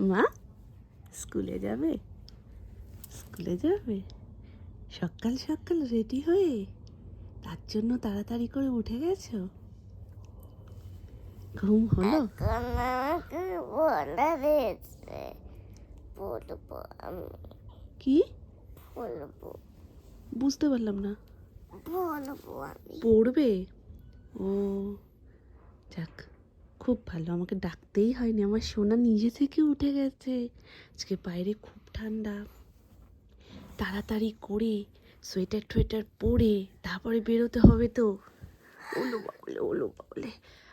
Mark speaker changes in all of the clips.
Speaker 1: মা স্কুলে যাবে? স্কুলে যাবে? সকাল সকাল রেডি হয়ে? তার জন্য তাড়াতাড়ি করে উঠে গেছো? ঘুম হলো? কি?
Speaker 2: বলব
Speaker 1: বুঝতে পারলাম না। পড়বে? ও যাক। খুব ভালো, আমাকে ডাকতেই হয়নি। আমার সোনা নিজে থেকে উঠে গেছে। আজকে বাইরে খুব ঠান্ডা। তাড়াতাড়ি করে সোয়েটার টোয়েটার পরে তারপরে বেরোতে হবে তো। ওলো বাবলে ওলো বাবলে।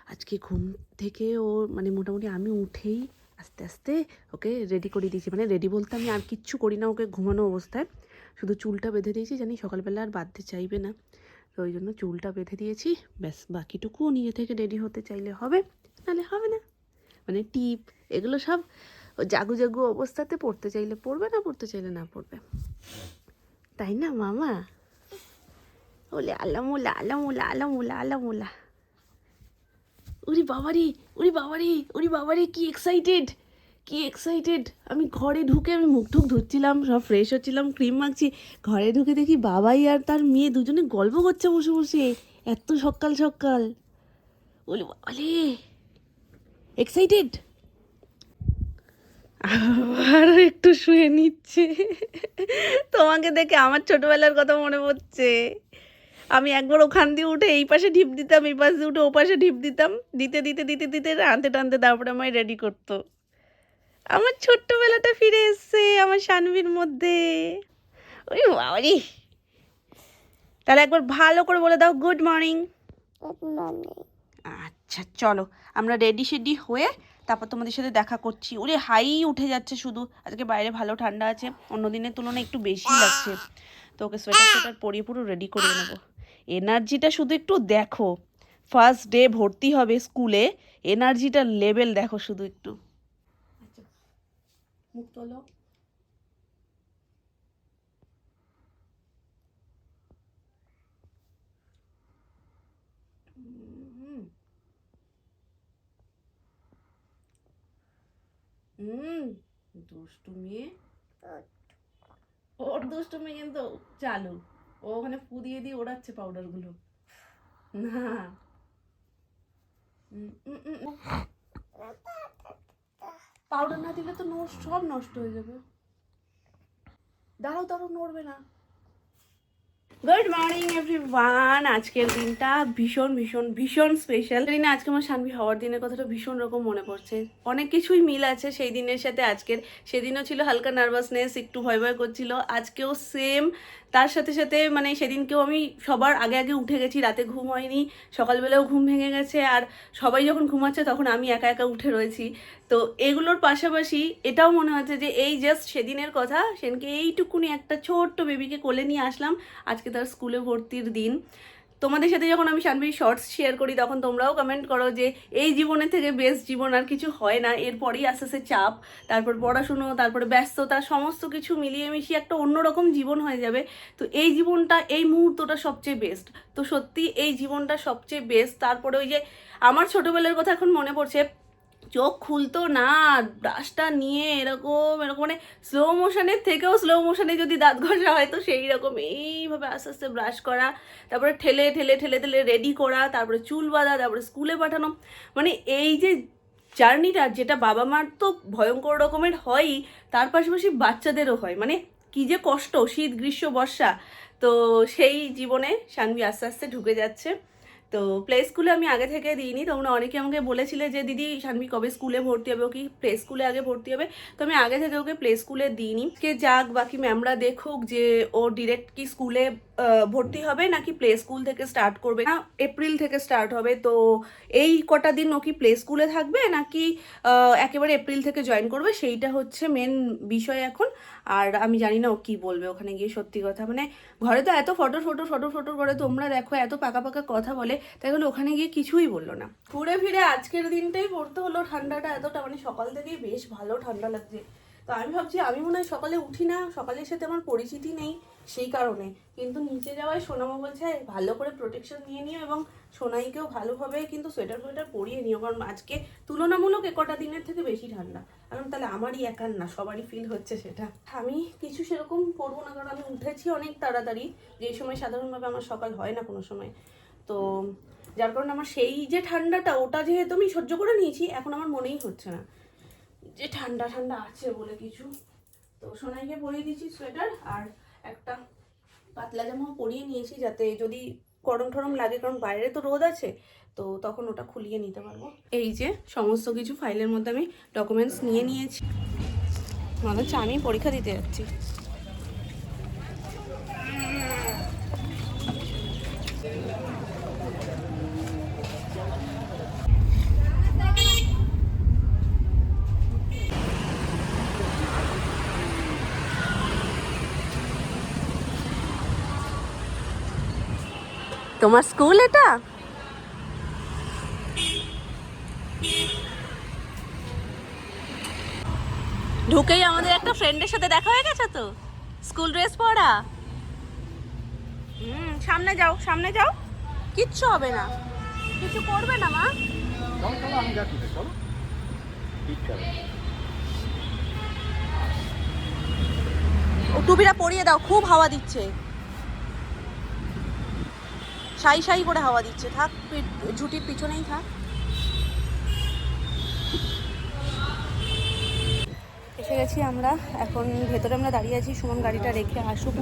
Speaker 1: আজকে ঘুম থেকে ও মানে মোটামুটি আমি উঠেই আস্তে আস্তে ওকে রেডি করে দিয়েছি। মানে রেডি বলতে আমি আর কিচ্ছু করি না ওকে ঘুমানো অবস্থায়। শুধু চুলটা বেঁধে দিয়েছি, জানি সকালবেলা আর বাঁধতে চাইবে না। তো ওই জন্য চুলটা বেঁধে দিয়েছি। ব্যাস, বাকিটুকুও নিজে থেকে রেডি হতে চাইলে হবে। নাহলে হবে না। মানে টিপ, এগুলো সব জাগু জাগু অবস্থাতে পড়তে চাইলে পড়বে, না পড়তে চাইলে না পড়বে। তাই না, মামা? ওলে আলামুলা আলামুলা আলামুলা আলামুলা উরি বাবারি উরি বাবারি উরি বাবারি, কি এক্সাইটেড কি এক্সাইটেড আমি ঘরে ঢুকে আমি মুখ টুক ধুচ্ছিলাম, সব ফ্রেশ হচ্ছিলাম ক্রিম মাখছি। ঘরে ঢুকে দেখি বাবাই আর তার মেয়ে দুজনে গল্প করছে বসে বসে, এত সকাল সকাল। বলি বাবালে এক্সাইটেড আরও একটু শুয়ে নিচ্ছে। তোমাকে দেখে আমার ছোটবেলার কথা মনে পড়ছে। আমি একবার ওখান দিয়ে উঠে এই পাশে ঢিপ দিতাম এই পাশে উঠে ও পাশে ঢিপ দিতাম। দিতে দিতে দিতে দিতে টানতে টানতে তারপরে আমায় রেডি করতো। আমার ছোট্টবেলাটা ফিরে এসছে আমার সানবির মধ্যে। ওই বাবারি। তাহলে একবার ভালো করে বলে দাও গুড মর্নিং
Speaker 2: মানে
Speaker 1: আচ্ছা চলো। আমরা রেডি শেডি হয়ে তারপর তোমাদের সাথে দেখা করছি। ওরে হাই উঠে যাচ্ছে শুধু। আজকে বাইরে ভালো ঠান্ডা আছে। অন্য দিনের তুলনায় একটু বেশি লাগছে। তো ওকে সোয়েটার সোয়েটার পরিয়ে পুরো রেডি করে নেব। এনার্জিটা শুধু একটু দেখো। ফার্স্ট ডে ভর্তি হবে স্কুলে। এনার্জিটার লেভেল দেখো শুধু একটু। আচ্ছা। মুখ তোলো হুম হুম দুষ্টু মেয়ে ওর দুষ্টু মেয়ে কিন্তু চালু। ও ওখানে ফু দিয়ে দিয়ে ওড়াচ্ছে পাউডারগুলো না। পাউডার না দিলে তো সব নষ্ট হয়ে যাবে। দাঁড়াও দাঁড়াও নড়বে না। গুড মর্নিং এভরিওয়ান আজকের দিনটা ভীষণ ভীষণ ভীষণ স্পেশাল দিনে আজকে আমার শানভি হওয়ার দিনের কথাটা ভীষণ রকম মনে পড়ছে। অনেক কিছুই মিল আছে সেই দিনের সাথে আজকের। সেদিনও ছিল হালকা নার্ভাসনেস একটু ভয় ভয় করছিল। আজকেও সেম তার সাথে সাথে মানে সেদিনকেও আমি সবার আগে আগে উঠে গেছি, রাতে ঘুম হয়নি। সকালবেলাও ঘুম ভেঙে গেছে আর সবাই যখন ঘুমাচ্ছে তখন আমি একা একা উঠে রয়েছি। তো এগুলোর পাশাপাশি এটাও মনে হচ্ছে যে এই জাস্ট সেদিনের কথা, সেদিনকে এইটুকুনি একটা ছোট্ট বেবিকে কোলে নিয়ে আসলাম। আজকে তার স্কুলে ভর্তির দিন। তোমাদের সাথে যখন আমি শানভির শর্টস শেয়ার করি, তখন তোমরাও কমেন্ট করো যে, এই জীবনের থেকে বেস্ট জীবন আর কিছু হয় না। এরপরেই আস্তে আস্তে চাপ, তারপর পড়াশুনো, তারপরে ব্যস্ততা, সমস্ত কিছু মিলিয়ে মিশিয়ে একটা অন্যরকম জীবন হয়ে যাবে। তো এই জীবনটা, এই মুহূর্তটা সবচেয়ে বেস্ট তো সত্যি এই জীবনটা সবচেয়ে বেস্ট তারপরে ওই যে, আমার ছোটোবেলার কথা এখন মনে পড়ছে চোখ খুলতো না ব্রাশটা নিয়ে এরকম এরকম মানে স্লো মোশনের থেকেও স্লো মোশনে যদি দাঁত ঘষা হয়, তো সেই রকম এইভাবে আস্তে আস্তে ব্রাশ করা, তারপরে ঠেলে ঠেলে ঠেলে ঠেলে রেডি করা, তারপরে চুল বাঁধা, তারপরে স্কুলে পাঠানো। মানে এই যে জার্নিটা যেটা বাবা মার তো ভয়ঙ্কর রকমের হয়ই, তার পাশাপাশি বাচ্চাদেরও হয়। মানে কি যে কষ্ট, শীত, গ্রীষ্ম, বর্ষা, তো সেই জীবনে সানভি আস্তে আস্তে ঢুকে যাচ্ছে। তো প্লে স্কুলে আমি আগে থেকে দিইনি তোমরা অনেকে আমাকে বলেছিলে যে, দিদি, সানভি কবে স্কুলে ভর্তি হবে? ও কি প্লে স্কুলে আগে ভর্তি হবে? তো আমি আগে থেকে ওকে প্লে স্কুলে দিইনি। কে যাক, বাকি ম্যামরা দেখুক যে, ও ডিরেক্ট কি স্কুলে ভর্তি হবে নাকি প্লে স্কুল থেকে স্টার্ট করবে? না এপ্রিল থেকে স্টার্ট হবে। তো এই কটা দিন ও কি প্লে স্কুলে থাকবে নাকি একেবারে এপ্রিল থেকে জয়েন করবে? সেইটা হচ্ছে মেন বিষয় এখন। আর আমি জানি না ও কী বলবে ওখানে গিয়ে সত্যি কথা। মানে ঘরে তো এত ফটো ফটো ফটো ফটো করে তোমরা দেখো, এত পাকা পাকা কথা বলে, তাই বলে ওখানে গিয়ে কিছুই বলল না। ঘুরে ফিরে আজকের দিনটাই পড়তে হলো ঠান্ডাটা এতটা। মানে সকাল থেকেই বেশ ভালো ঠান্ডা লাগছে। তো আমি ভাবছি, আমি মনে হয় সকালে উঠি না। সকালের সাথে আমার পরিচিতি নেই। সেই কারণে। কিন্তু নিচে যাওয়ায় সোনামা বলছে ভালো করে প্রোটেকশন নিয়ে নিও এবং সোনাইকেও ভালোভাবে কিন্তু সোয়েটার ফোয়েটার পরিয়ে নিও, কারণ আজকে তুলনামূলক এ কটা দিনের থেকে বেশি ঠান্ডা। কারণ তাহলে আমারই একার না, সবারই ফিল হচ্ছে সেটা। আমি কিছু সেরকম করব না, কারণ আমি উঠেছি অনেক তাড়াতাড়ি, যে সময় সাধারণভাবে আমার সকাল হয় না কোনো সময়। তো যার কারণে আমার সেই যে ঠান্ডাটা, ওটা যেহেতু আমি সহ্য করে নিয়েছি, এখন আমার মনেই হচ্ছে না। যে ঠান্ডা ঠান্ডা আছে বলে কিছু। তো সোনাইকে পরিয়ে দিয়েছি সোয়েটার আর একটা পাতলা জামাও পরিয়ে নিয়েছি যাতে যদি গরম ঠরম লাগে, কারণ বাইরে তো রোদ আছে, তো তখন ওটা খুলিয়ে নিতে পারব। এই যে সমস্ত কিছু ফাইলের মধ্যে আমি ডকুমেন্টস নিয়ে নিয়েছি। মনে হচ্ছে আমি পরীক্ষা দিতে যাচ্ছি। তোমার স্কুল এটা? ঢুকেই আমাদের একটা ফ্রেন্ডের সাথে দেখা হয়ে গেছে তো? স্কুল ড্রেস পরা? হুম সামনে যাও সামনে যাও। কিচ্ছু হবে না। কিছু করবে না মা?
Speaker 3: চলো চলো আমি যাচ্ছি তো, চলো। ঠিক আছে।
Speaker 1: ও টুপিটা পরিয়ে দাও খুব হাওয়া দিচ্ছে। সাই সাই করে হাওয়া দিচ্ছে। থাক ঝুটির পিছনেই থাক। এসে গেছি আমরা। এখন ভেতরে আমরা দাঁড়িয়ে আছি সুমন গাড়িটা রেখে আসুক।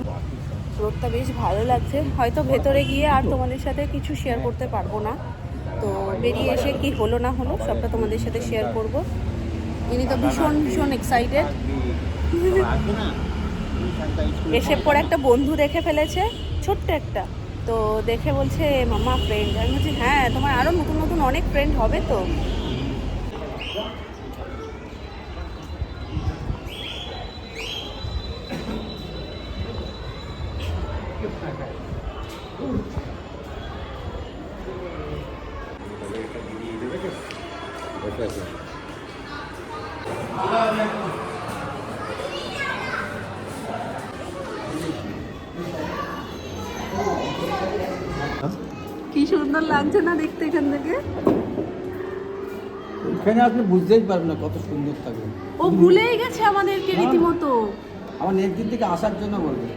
Speaker 1: রোদটা বেশ ভালো লাগছে। হয়তো ভেতরে গিয়ে আর তোমাদের সাথে কিছু শেয়ার করতে পারব না। তো বেরিয়ে এসে কি হলো না হলো সবটা তোমাদের সাথে শেয়ার করব। ইনি তো ভীষণ ভীষণ এক্সাইটেড এসে পর একটা বন্ধু দেখে ফেলেছে ছোট্ট একটা। তো দেখে বলছে, মামা ফ্রেন্ড আমি বলছি হ্যাঁ তোমার আরও নতুন নতুন অনেক ফ্রেন্ড হবে তো
Speaker 3: বসে আছে
Speaker 1: কি সুন্দর লাগছে না দেখতে এখান
Speaker 4: এখানে আপনি বুঝতেই পারবেন না কত সুন্দর থাকবে
Speaker 1: ও ভুলেই গেছে আমাদেরকে রীতিমতো।
Speaker 4: আমার নেক্সট দিন থেকে আসার জন্য বলবে।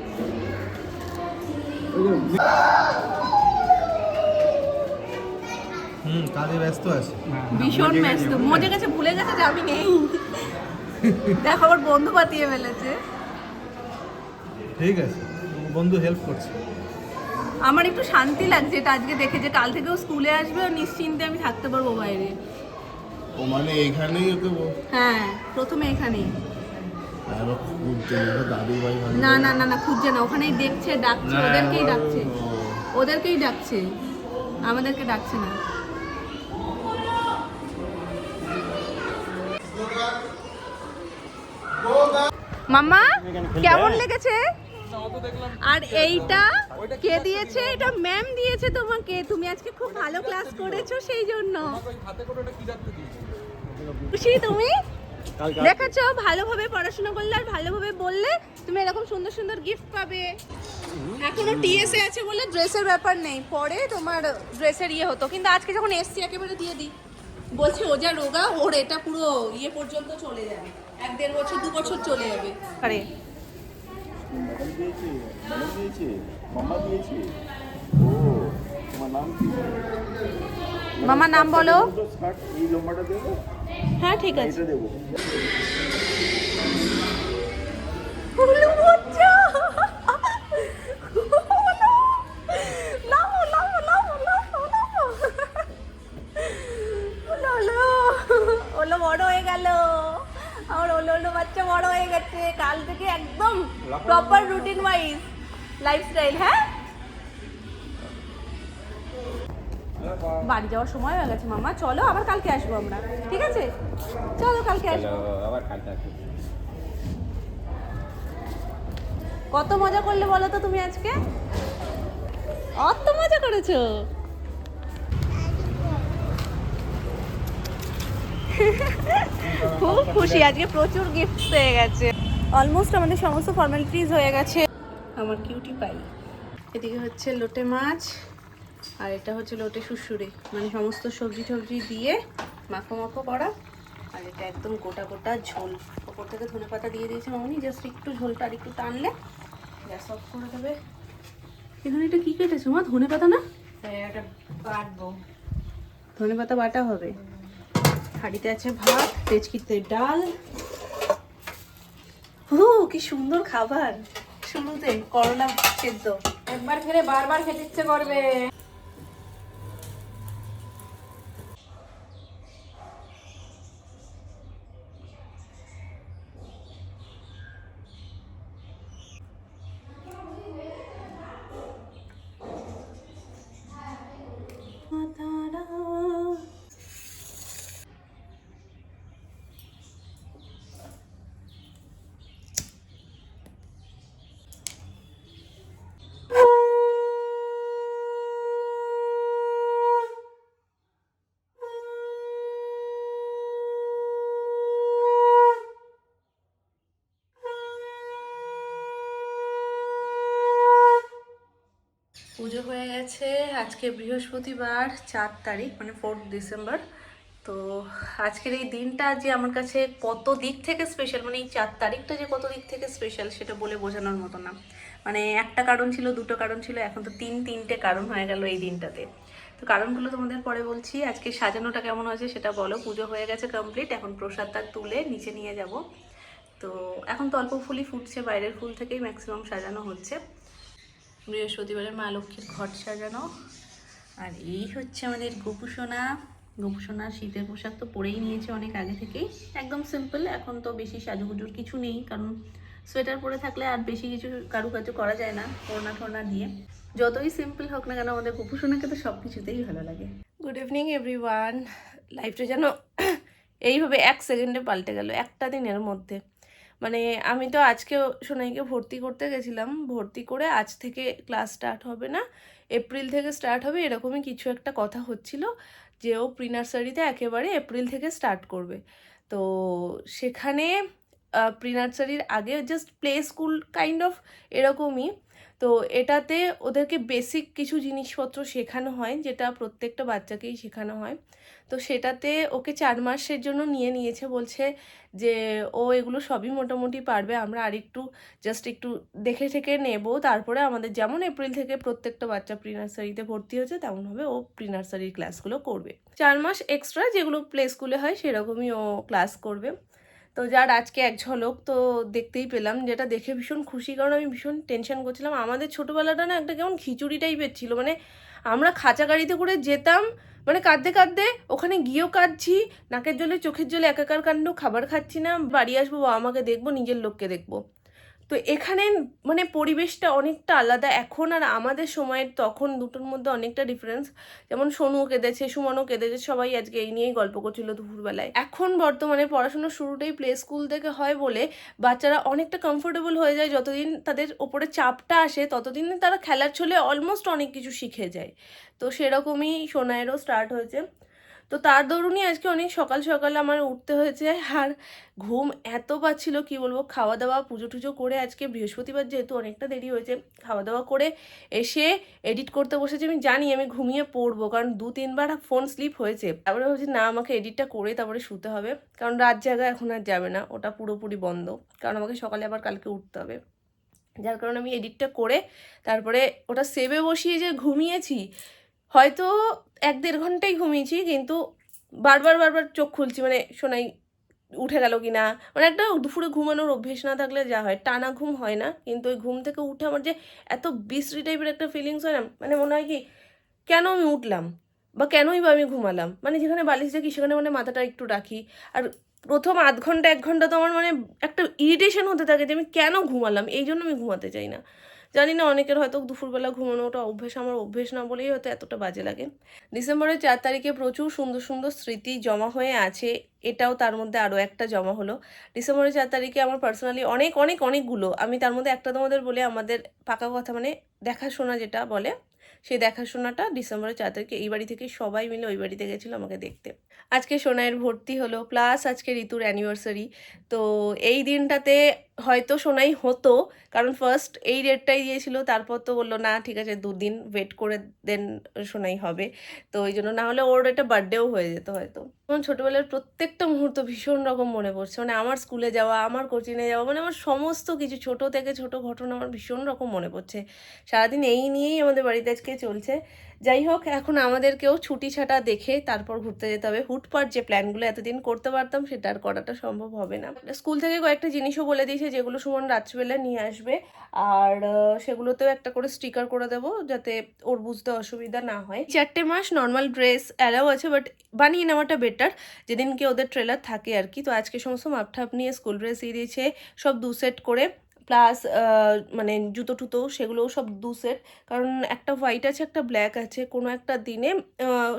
Speaker 3: হুম কাজে ব্যস্ত আছে।
Speaker 1: ভীষণ ব্যস্ত। মজে গেছে। ভুলে গেছে যে আমি নেই। দেখো আবার বন্ধু পাতিয়ে ফেলেছে।
Speaker 3: ঠিক আছে বন্ধু হেল্প করছে।
Speaker 1: আমার একটু শান্তি লাগছে এটা আজকে দেখে যে কাল থেকেও স্কুলে আসবে আর নিশ্চিন্তে আমি থাকতে পারব বাইরে।
Speaker 5: ও মানে এখানেই ওকে
Speaker 1: হ্যাঁ প্রথমে এখানেই।
Speaker 5: ভাই
Speaker 1: না না না না খুঁজছে না ওখানেই দেখছে ডাকছে ওদেরকেই ডাকছে। ওদেরকেই ডাকছে আমাদেরকে ডাকছে না। মাম্মা কেমন লেগেছে? আর এইটা কে দিয়েছে? এটা ম্যাম দিয়েছে তোমাকে। তুমি আজকে খুব ভালো ক্লাস করেছ সেই জন্য। খুশি তুমি? দেখাচ্ছ ভালোভাবে পড়াশোনা করলে আর ভালোভাবে বললে তুমি এরকম সুন্দর সুন্দর গিফট পাবে। এখনও টিএসএ আছে বলে ড্রেসের ব্যাপার নেই। পরে তোমার ড্রেসের ইয়ে হতো। কিন্তু আজকে যখন এসছি একেবারে দিয়ে দিই। বলছে ও যা রোগা ওর এটা পুরো ইয়ে পর্যন্ত চলে যাবে। এক দেড় বছর দু বছর চলে যাবে। আরে
Speaker 5: ম্যাডাম দিয়েছে ম্যাডাম দিয়েছে মামা দিয়েছে। ও তোমার নাম কি?
Speaker 1: মামা নাম বলো।
Speaker 5: এই লম্বাটা দেবো?
Speaker 1: হ্যাঁ ঠিক আছে।
Speaker 5: এটা দেবো
Speaker 1: উলু বাচ্চা লাও লাও লাও লাও লাও ওলো ওলো ওলো বড় হয়ে গেল আমার ওলো ওলো বাচ্চা বড় হয়ে গেছে কাল থেকে একদম প্রপার রুটিন ওয়াইজ লাইফস্টাইল হ্যাঁ? বাড়ি যাওয়ার সময় হয়ে গেছে মামা। চলো আবার কালকে আসব আমরা। ঠিক আছে? চলো কালকে আসব।
Speaker 4: আবার কালকে আসবে।
Speaker 1: কত মজা করলে বলো তো তুমি আজকে? অত মজা করেছ?
Speaker 6: খুব খুশি আজকে প্রচুর গিফট পেয়ে গেছে। অলমোস্ট আমাদের সমস্ত ফর্মালিটিস হয়ে গেছে। আমার কিউটি পাই এদিকে হচ্ছে লোটে মাছ আর এটা হচ্ছে লোটে শুশুরে মানে সমস্ত সবজি টবজি দিয়ে মাখো মাখো করা আর এটা একদম গোটা গোটা ঝোল। ওপর থেকে ধনে পাতা দিয়ে দিয়েছে মামনি জাস্ট একটু ঝোলটা আর একটু টানলে গ্যাস অফ করে দেবে। এখানে এটা কী কেটেছো মা ধনে পাতা না?
Speaker 1: হ্যাঁ এটা বাটবো
Speaker 6: ধনে পাতা বাটা হবে। হাঁড়িতে আছে ভাত তেজকিতে ডাল ও কি সুন্দর খাবার। শুনুতে করোনা সেদ্ধ।
Speaker 1: একবার খেলে বারবার খেতে ইচ্ছে করবে
Speaker 6: পুজো হয়ে গেছে আজকে বৃহস্পতিবার চার তারিখ মানে ফোর্থ ডিসেম্বর তো আজকের এই দিনটা যে আমার কাছে কত দিক থেকে স্পেশাল মানে এই চার তারিখটা যে কত দিক থেকে স্পেশাল সেটা বলে বোঝানোর মতো না। মানে একটা কারণ ছিল, দুটো কারণ ছিল, এখন তো তিন তিনটে কারণ হয়ে গেল এই দিনটাতে। তো কারণগুলো তোমাদের পরে বলছি, আজকে সাজানোটা কেমন হয়েছে সেটা বলো। পুজো হয়ে গেছে কমপ্লিট এখন প্রসাদটা তুলে নিচে নিয়ে যাব। তো এখন তো অল্প ফুলই ফুটছে, বাইরের ফুল থেকেই ম্যাক্সিমাম সাজানো হচ্ছে। বৃহস্পতিবারের মা লক্ষ্মীর ঘট সাজানো। আর এই হচ্ছে আমাদের গোপুসোনা। গোপুসোনার শীতের পোশাক তো পরেই নিয়েছে অনেক আগে থেকেই। একদম সিম্পল এখন তো বেশি সাজুগুজুর কিছু নেই, কারণ সোয়েটার পরে থাকলে আর বেশি কিছু কারুকার্য করা যায় না, ওড়না ঠোনা দিয়ে। যতই সিম্পল হোক না কেন, আমাদের গোপুসোনাকে তো সব কিছুতেই ভালো লাগে। গুড ইভিনিং এভরিওয়ান লাইফটা যেন এইভাবে এক সেকেন্ডে পাল্টে গেল, একটা দিনের মধ্যে। মানে আমি তো আজকে সোনাইকে ভর্তি করতে গেছিলাম। ভর্তি করে আজ থেকে ক্লাস স্টার্ট হবে না। এপ্রিল থেকে স্টার্ট হবে, এরকমই কিছু একটা কথা হচ্ছিল যে ও প্রি নার্সারিতে একেবারে এপ্রিল থেকে স্টার্ট করবে। তো সেখানে প্রি নার্সারির আগে just play school kind of এরকমই। তো এটাতে ওদেরকে বেসিক কিছু জিনিসপত্র শেখানো হয়, যেটা প্রত্যেকটা বাচ্চাকেই শেখানো হয়। তো সেটাতে ওকে চার মাসের জন্য নিয়ে নিয়েছে, বলছে যে ও এগুলো সবই মোটামুটি পারবে, আমরা আরেকটু জাস্ট একটু দেখে ঠেকে নেব। তারপরে আমাদের যেমন এপ্রিল থেকে প্রত্যেকটা বাচ্চা প্রি নার্সারিতে ভর্তি হচ্ছে তেমনভাবে ও প্রি নার্সারির ক্লাসগুলো করবে। চার মাস এক্সট্রা যেগুলো প্লে স্কুলে হয়, সেরকমই ও ক্লাস করবে। তো যার আজকে এক ঝলক, তো দেখতেই পেলাম, যেটা দেখে ভীষণ খুশি, কারণ আমি ভীষণ টেনশন করছিলাম। আমাদের ছোটোবেলাটা না একটা কেমন খিচুড়ি টাইপের ছিল মানে আমরা খাঁচা গাড়িতে করে যেতাম মানে কাঁদতে কাঁদতে ওখানে গিয়েও কাঁদছি, নাকের জলে, চোখের জলে একাকার কাণ্ড, খাবার খাচ্ছি না, বাড়ি আসব, বাবা আমাকে দেখব, নিজের লোককে দেখব। তো এখানে মানে পরিবেশটা অনেকটা আলাদা। এখন আর আমাদের সময়ের তখন দুটোর মধ্যে অনেকটা ডিফারেন্স যেমন সোনুও কেঁদেছে, সুমনও কেঁদেছে, সবাই আজকে এই নিয়েই গল্প করছিল দুপুরবেলায়। এখন বর্তমানে পড়াশোনার শুরুটাই প্লে স্কুল থেকে হয় বলে বাচ্চারা অনেকটা কমফোর্টেবল হয়ে যায়। যতদিন তাদের ওপরে চাপটা আসে, ততদিন তারা খেলার ছলে অলমোস্ট অনেক কিছু শিখে যায়। তো সেরকমই সোনায়েরও স্টার্ট হয়েছে। তো তার দরুনই আজকে অনেক সকাল সকাল আমার উঠতে হয়েছে। আর ঘুম এত পাচ্ছিল কি বলব খাওয়া দাওয়া পুজো টুজো করে আজকে বৃহস্পতিবার যেহেতু অনেকটা দেরি হয়েছে খাওয়া দাওয়া করে এসে এডিট করতে বসেছি। আমি জানি আমি ঘুমিয়ে পড়ব, কারণ দু, তিনবার ফোন স্লিপ হয়েছে। তারপরে ভাবছি, না, আমাকে এডিটটা করে তারপরে শুতে হবে, কারণ রাত জায়গা এখন আর যাবে না, ওটা পুরোপুরি বন্ধ, কারণ আমাকে সকালে আবার কালকে উঠতে হবে। যার কারণে আমি এডিটটা করে তারপরে ওটা সেভে বসিয়ে যে ঘুমিয়েছি হয়তো এক দেড় ঘন্টাই ঘুমিয়েছি, কিন্তু বারবার বারবার চোখ খুলছি মানে শোনাই উঠে গেল কি না মানে একটা দুপুরে ঘুমানোর অভ্যেস না থাকলে যা হয়, টানা ঘুম হয় না। কিন্তু ওই ঘুম থেকে উঠে আমার যে এত বিশ্রী টাইপের একটা ফিলিংস হয় না মানে মনে হয় কি, কেন আমি উঠলাম? বা কেনই বা আমি ঘুমালাম? মানে যেখানে বালিশ রাখি সেখানে মানে মাথাটা একটু রাখি। আর প্রথম আধ ঘণ্টা, এক ঘণ্টা তো আমার মানে একটা ইরিটেশন হতে থাকে যে আমি কেন ঘুমালাম? এই জন্য আমি ঘুমাতে চাই না। জানি না, অনেকের হয়তো দুপুরবেলা ঘুমানোটা অভ্যেস, আমার অভ্যেস না বলেই হয়তো এতটা বাজে লাগে। ডিসেম্বরের চার তারিখে প্রচুর সুন্দর সুন্দর স্মৃতি জমা হয়ে আছে, এটাও তার মধ্যে আরও একটা জমা হলো। ডিসেম্বরের চার তারিখে আমার পার্সোনালি অনেক অনেক, অনেকগুলো, আমি তার মধ্যে একটা তোমাদের বলে, আমাদের পাকা কথা মানে দেখাশোনা যেটা বলে সেই দেখাশোনাটা ডিসেম্বরের চার তারিখে এই বাড়ি থেকে সবাই মিলে ওই বাড়িতে গেছিল আমাকে দেখতে। আজকে সোনাইয়ের ভর্তি হলো প্লাস আজকে ঋতুর অ্যানিভার্সারি তো এই দিনটাতে হয়তো শোনাই হতো, কারণ ফার্স্ট এই ডেটটাই দিয়েছিল, তারপর তো বলল, না, ঠিক আছে, দুদিন ওয়েট করে দেন শোনাই হবে। তো ওই জন্য না হলে ওর একটা বার্থডেও হয়ে যেত হয়তো। আমার ছোটোবেলার প্রত্যেকটা মুহূর্ত ভীষণ রকম মনে পড়ছে। মানে আমার স্কুলে যাওয়া, আমার কোচিংয়ে যাওয়া মানে আমার সমস্ত কিছু, ছোট থেকে ছোট ঘটনা আমার ভীষণ রকম মনে পড়ছে। সারাদিন এই নিয়েই আমাদের বাড়িতে আজকে চলছে। যাই হোক এখন আমাদেরকেও ছুটি ছাটা দেখে তারপর ঘুরতে যেতে হবে। হুটপাট যে প্ল্যানগুলো এতদিন করতে পারতাম, সেটা আর করাটা সম্ভব হবে না। স্কুল থেকে কয়েকটা জিনিসও বলে দিয়েছে, যেগুলো সুমন রাত্রিবেলা নিয়ে আসবে। আর সেগুলোতেও একটা করে স্টিকার করে দেবো, যাতে ওর বুঝতে অসুবিধা না হয়। চারটে মাস নর্মাল ড্রেস অ্যালাও আছে, বাট বানিয়ে নেওয়াটা বেটার। যেদিনকে ওদের ট্রেলার থাকে আর কি, তো আজকে সমস্ত মাপঠাপ নিয়ে স্কুল ড্রেস দিয়ে দিয়েছে, সব দু সেট করে। প্লাস মানে জুতো টুতো সেগুলোও সব দু সেট কারণ একটা হোয়াইট আছে, একটা ব্ল্যাক আছে। কোনো একটা দিনে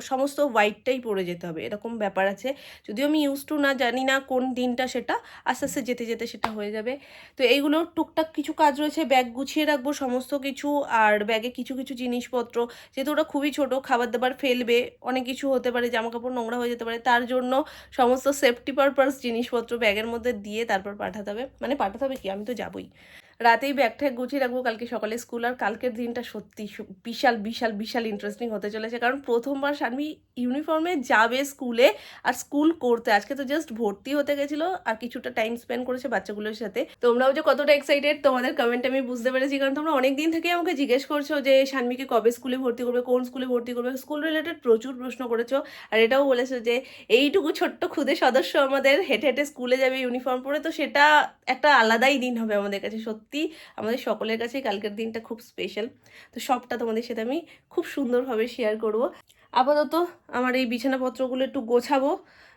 Speaker 6: সমস্ত হোয়াইটটাই পরে যেতে হবে। এরকম ব্যাপার আছে। যদিও আমি ইউজ টু না, জানি না কোন দিনটা সেটা। আস্তে আস্তে যেতে যেতে সেটা হয়ে যাবে। তো এইগুলোর টুকটাক কিছু কাজ রয়েছে। ব্যাগ গুছিয়ে রাখব সমস্ত কিছু। আর ব্যাগে কিছু কিছু জিনিসপত্র। যেহেতু ওরা খুবই ছোট খাবার দাবার ফেলবে, অনেক কিছু হতে পারে জামা কাপড় নোংরা হয়ে যেতে পারে। তার জন্য সমস্ত সেফটি পারপাস জিনিসপত্র ব্যাগের মধ্যে দিয়ে তারপর পাঠাতে হবে। মানে পাঠাতে হবে কি? আমি তো যাবই। রাতেই ব্যাগ ট্যাগ গুছিয়ে রাখব, কালকে সকালে স্কুল। আর কালকের দিনটা সত্যি বিশাল বিশাল বিশাল ইন্টারেস্টিং হতে চলেছে। কারণ প্রথমবার সানভি ইউনিফর্মে যাবে স্কুলে আর স্কুল করতে। আজকে তো জাস্ট ভর্তি হতে গেছিল আর কিছুটা টাইম স্পেন্ড করেছে বাচ্চাগুলোর সাথে। তোমরাও যে কতটা এক্সাইটেড তোমাদের কমেন্ট আমি বুঝতে পেরেছি। কারণ তোমরা অনেক দিন থেকে আমাকে জিজ্ঞেস করছ যে সানভিকে কবে স্কুলে ভর্তি করবে, কোন স্কুলে ভর্তি করবে। স্কুল রিলেটেড প্রচুর প্রশ্ন করেছ। আর এটাও বলেছ যে এইটুকু ছোট্ট খুদে সদস্য আমাদের হেঁটে হেঁটে স্কুলে যাবে ইউনিফর্ম পরে। তো সেটা একটা আলাদাই দিন হবে আমাদের কাছে, সত্যি। আমাদের সকলের কাছে কালকের দিনটা খুব স্পেশাল তো সবটা তোমাদের সাথে আমি খুব সুন্দরভাবে শেয়ার করব। আপাতত আমার এই বিছানাপত্রগুলো একটু গোছাবো।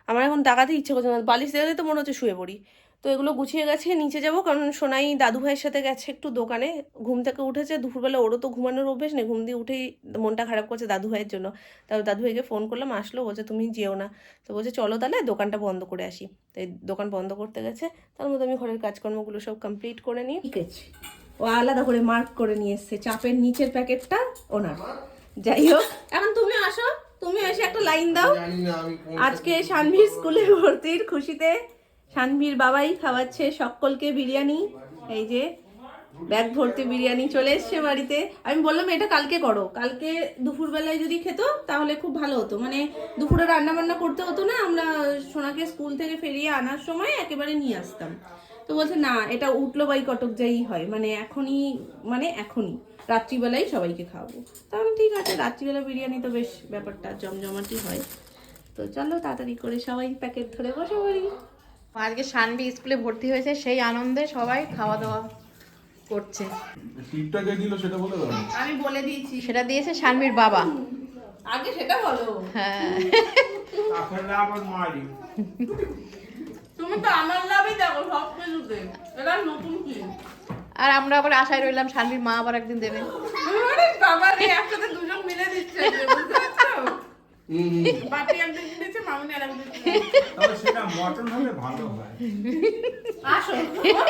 Speaker 6: আমার এখন টাকাতে ইচ্ছে করছে না। বালিশ দেওয়া তো মনে হচ্ছে শুয়ে পড়ি। তো এগুলো গুছিয়ে গেছে নিচে যাব কারণ সোনাই দাদু ভাইয়ের সাথে গেছে একটু দোকানে। ঘুম থেকে উঠেছে দুপুরবেলা ওরও তো ঘুমানোর অভ্যেস নেই ঘুম দিয়ে উঠেই মনটা খারাপ করছে দাদু ভাইয়ের জন্য। তারপর দাদু ভাইকে ফোন করলাম আসলো বলছে তুমি যেও না। তো বলছে চলো তাহলে দোকানটা বন্ধ করে আসি। তাই দোকান বন্ধ করতে গেছে তার মধ্যে আমি ঘরের কাজকর্মগুলো সব কমপ্লিট করে নিই। ঠিক আছে। ও আলাদা করে মার্ক করে নিয়ে এসছে চাপের নিচের প্যাকেটটা ওনার। যাই হোক এখন তুমি আসো তুমি এসে একটা লাইন দাও। আজকে সানভীর স্কুলে ভর্তির খুশিতে সানভীর বাবাই খাওয়াচ্ছে সকলকে বিরিয়ানি। এই যে, ব্যাগ ভর্তি বিরিয়ানি চলে এসছে বাড়িতে। আমি বললাম, এটা কালকে করো। কালকে দুপুরবেলায় যদি খেত, তাহলে খুব ভালো হতো। মানে দুপুরে রান্না বান্না করতে হতো না, আমরা সোনাকে স্কুল থেকে ফেরিয়ে আনার সময় একেবারে নিয়ে আসতাম। তো বলছে, না, এটা উঠল বাই কটক যাই হয়। মানে এখনই মানে এখনই। রাত্রিবেলায় সবাইকে খাওয়াবো। তাহলে ঠিক আছে, রাত্রিবেলা বিরিয়ানি তো বেশ ব্যাপারটা জমজমাটি হয়। তো চলো তাড়াতাড়ি করে সবাই প্যাকেট ধরে বসে পড়ি।
Speaker 7: আজকে সানবি স্কুলে ভর্তি হয়েছে সেই আনন্দে সবাই খাওয়া দাওয়া করছে।
Speaker 1: টিপটা কে দিল সেটা বলে দাও।
Speaker 6: আমি বলে দিয়েছি।
Speaker 7: সেটা দিয়েছে সানবির বাবা।
Speaker 6: আগে সেটা বলো।
Speaker 7: হ্যাঁ।
Speaker 6: তুমি তো আমার লাভই দেখো সব কিছুতে। এটা নতুন কি?
Speaker 7: আর আমরা আবার আশায় রইলাম সানবির মা আবার একদিন দেবে।
Speaker 6: বাবা রে একসাথে দুজন মিলে দিচ্ছে। বুঝতে পারছ?
Speaker 4: সেটা মটন হলে ভালো হয়।
Speaker 6: আসো।